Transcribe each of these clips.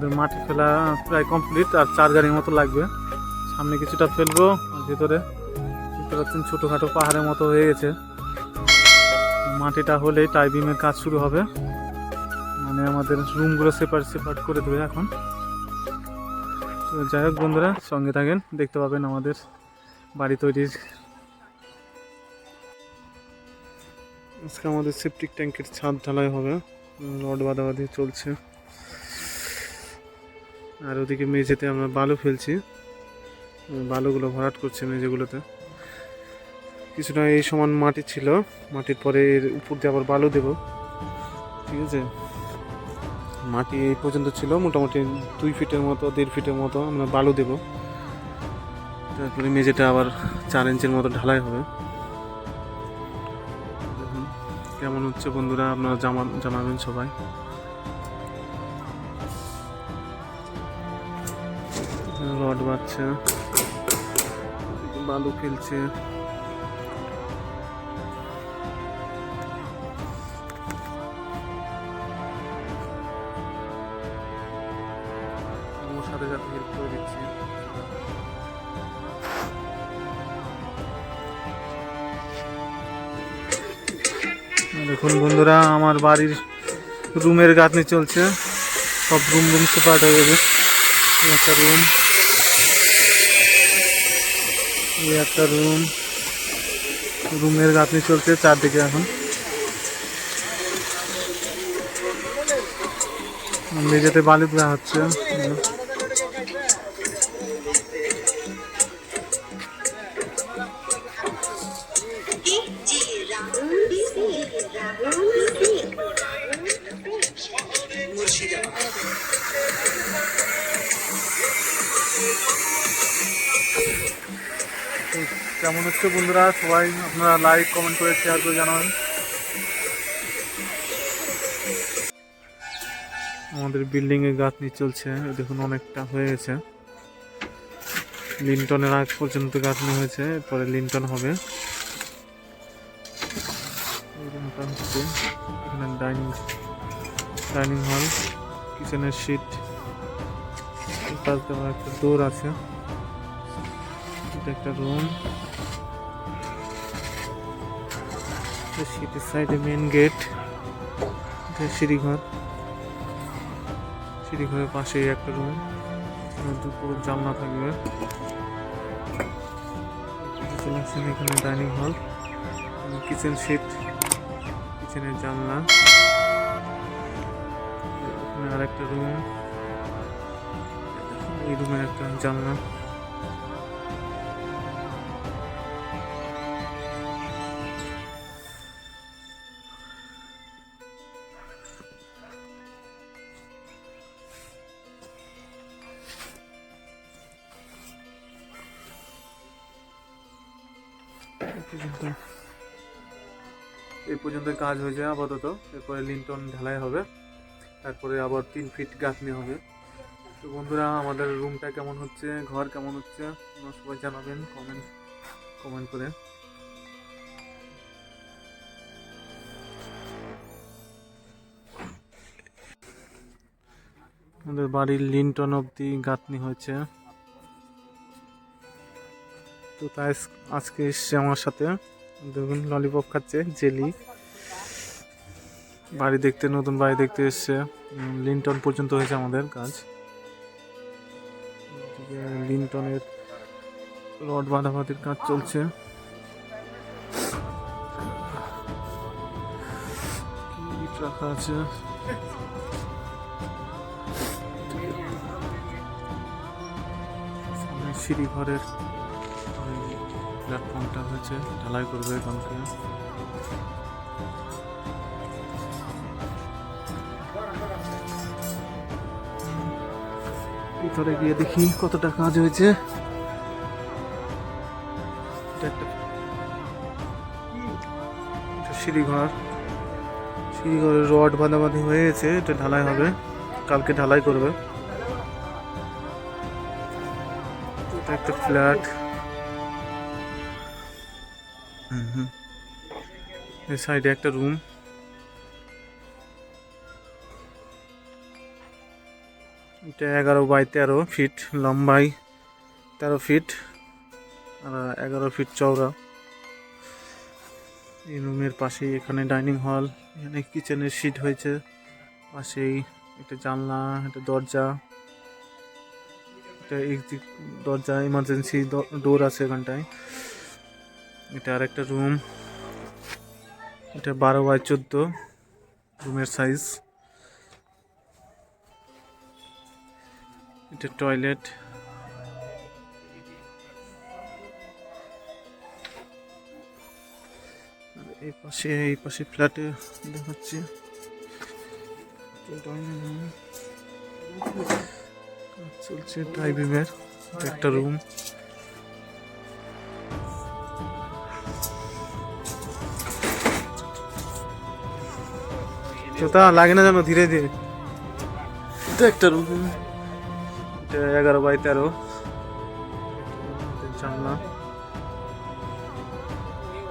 আমাদের মাটি ফেলা প্রায় কমপ্লিট আর চার গাড়ির মতো লাগবে। সামনে কিছুটা ফেলব ভিতরে দেখতে পাচ্ছেন ছোটোখাটো পাহাড়ের মতো হয়ে গেছে। মাটিটা হলেই টাইবিমের কাজ শুরু হবে। মানে আমাদের রুমগুলো সেপারেট সেপারেট করে দেবে এখন। তো যাই হোক বন্ধুরা, সঙ্গে থাকেন, দেখতে পাবেন আমাদের বাড়ি তৈরির। আজকে আমাদের সেপটিক ট্যাঙ্কের ছাদ ঢালাই হবে। রড বাঁধাবাঁধি চলছে। আর ওদিকে মেঝেতে আমরা বালু ফেলছি। বালুগুলো ভরাট করছে মেঝেগুলোতে। কিছুটা এই সমান মাটি ছিল। মাটির পরে এর উপর দিয়ে আবার বালু দেব। ঠিক আছে? মাটি এই পর্যন্ত ছিল। মোটামুটি দুই ফিটের মতো, দেড় ফিটের মতো আমরা বালু দেব। তারপরে মেঝেটা আবার চার ইঞ্চের মতো ঢালাই হবে। কেমন হচ্ছে বন্ধুরা, আপনারা জানাবেন সবাই। রড বাচ্ছে বালু ফেলছে দেখুন বন্ধুরা, আমার বাড়ির রুমের গাঁথনি চলছে। সব রুম রুম সেপারেট হয়ে গেছে একটা রুম এই একটা রুম রুমের গাঁথনি চলছে চারদিকে এখন। মেঝেতে বালি দেওয়া হচ্ছে। কেমন হচ্ছে বন্ধুরা? সবাই আপনারা লাইক কমেন্ট করে শেয়ার করে জানাবেন। আমাদের বিল্ডিং এর গাঁথনি চলছে দেখুন অনেকটা হয়ে গেছে। লিন্টনের আগ পর্যন্ত গাঁথনি হয়েছে, এরপরে লিন্টন হবে। এখানে ডাইনিং ডাইনিং হল কিচেনের সিট দেওয়া একটা ডোর আছে। এটা একটা রুম সিটের সাইডে মেন গেট সিঁড়িঘর। সিঁড়িঘরের পাশেই একটা রুম দুপুর জানলা থাকবে। চলে আসছেন এখানে ডাইনিং হল কিচেন সিট কিচেনের জানলা। আর একটা রুম এই রুমের একটা জানলা। পর্যন্ত। এই পর্যন্ত কাজ হয়েছে আপাতত। এরপরে লিন্টন ঢালাই হবে। তারপরে আবার তিন ফিট গাঁথনি হবে। তো বন্ধুরা, আমাদের রুমটা কেমন হচ্ছে? ঘর কেমন হচ্ছে? সবাই জানাবেন কমেন্ট কমেন্ট করে। আমাদের বাড়ির লিন্টন অবধি গাঁথনি হয়েছে। তো তাই আজকে এসছে আমার সাথে। দেখুন ললিপপ খাচ্ছে জেলি বাড়ি দেখতে, নতুন বাড়ি দেখতে এসছে। লিন্টন পর্যন্ত হয়েছে আমাদের কাজ। লিন্টনের রড বাঁধাবাঁধির কাজ চলছে। রাখা আছে? সিঁড়ি ঘরের প্ল্যাটফর্মটা হয়েছে, ঢালাই করবে এখানকে ভিতরে গিয়ে দেখি কতটা কাজ হয়েছে। সিঁড়িঘর। সিঁড়িঘরের রড বাঁধাবাঁধি হয়ে গেছে, এটা ঢালাই হবে। কালকে ঢালাই করবে। একটা ফ্ল্যাট। এই সাইডে একটা রুম। এটা এগারো বাই তেরো ফিট লম্বাই, তেরো ফিট আর এগারো ফিট চওড়া। এই রুমের পাশেই এখানে ডাইনিং হল, এখানে কিচেনের সিট হয়েছে। পাশেই একটা জানলা, একটা দরজা। একটা দরজা ইমার্জেন্সি ডোর আছে এখানটায়। এটা আর একটা রুম। এটা বারো বাই চোদ্দ রুমের সাইজ। এটা টয়লেট। এই পাশে এই পাশে ফ্ল্যাটে দেখাচ্ছি। চলছে টাইবিমের একটা রুম। তা লাগে না জানো ধীরে ধীরে। এটা একটা রুম এটা এগারো বাই তেরো। জানলা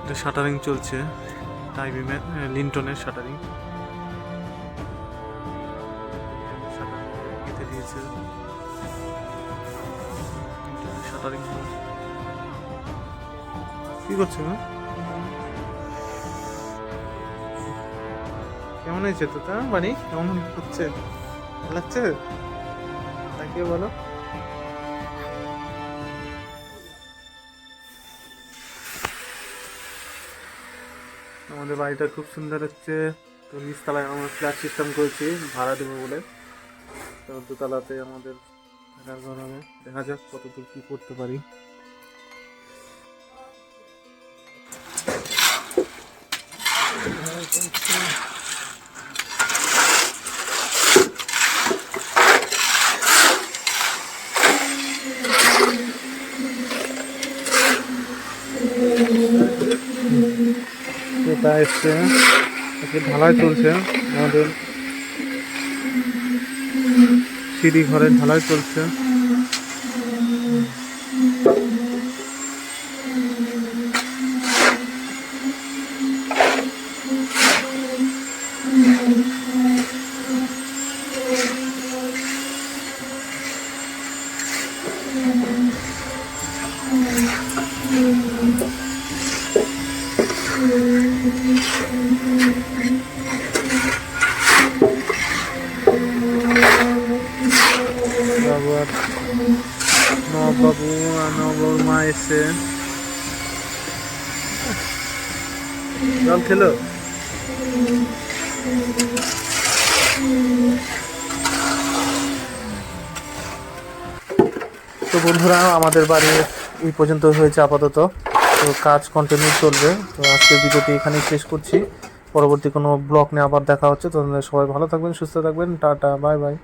এটা শাটারিং চলছে। টাইবিমের লিন্টনের শাটারিং। দিয়েছে। শাটারিং কি করছ মা? কেমন হয়েছে তো তা? বাড়ি কেমন হচ্ছে? লাগছে? তাকে বলো। আমাদের বাড়িটা খুব সুন্দর হচ্ছে। তো নিচতলায় আমরা ফ্ল্যাট সিস্টেম করেছি, ভাড়া দেবো বলে। তো দোতলাতে আমাদের থাকার ঘর হবে। দেখা যাক কতদূর কী করতে পারি। এটা এসছে। ঢালাই চলছে আমাদের সিঁড়ি ঘরের ঢালাই চলছে। বাবু আর নবাবু আর নবাবুর মা এসছে। জল খেলো? তো বন্ধুরা, আমাদের বাড়ি এই পর্যন্ত হয়েছে আপাতত। তো কাজ কন্টিনিউ চলবে। তো আজকের ভিডিওটি এখানেই শেষ করছি। পরবর্তী কোনো ব্লগ নিয়ে আবার দেখা হচ্ছে। তো সবাই ভালো থাকবেন, সুস্থ থাকবেন। Tata bye bye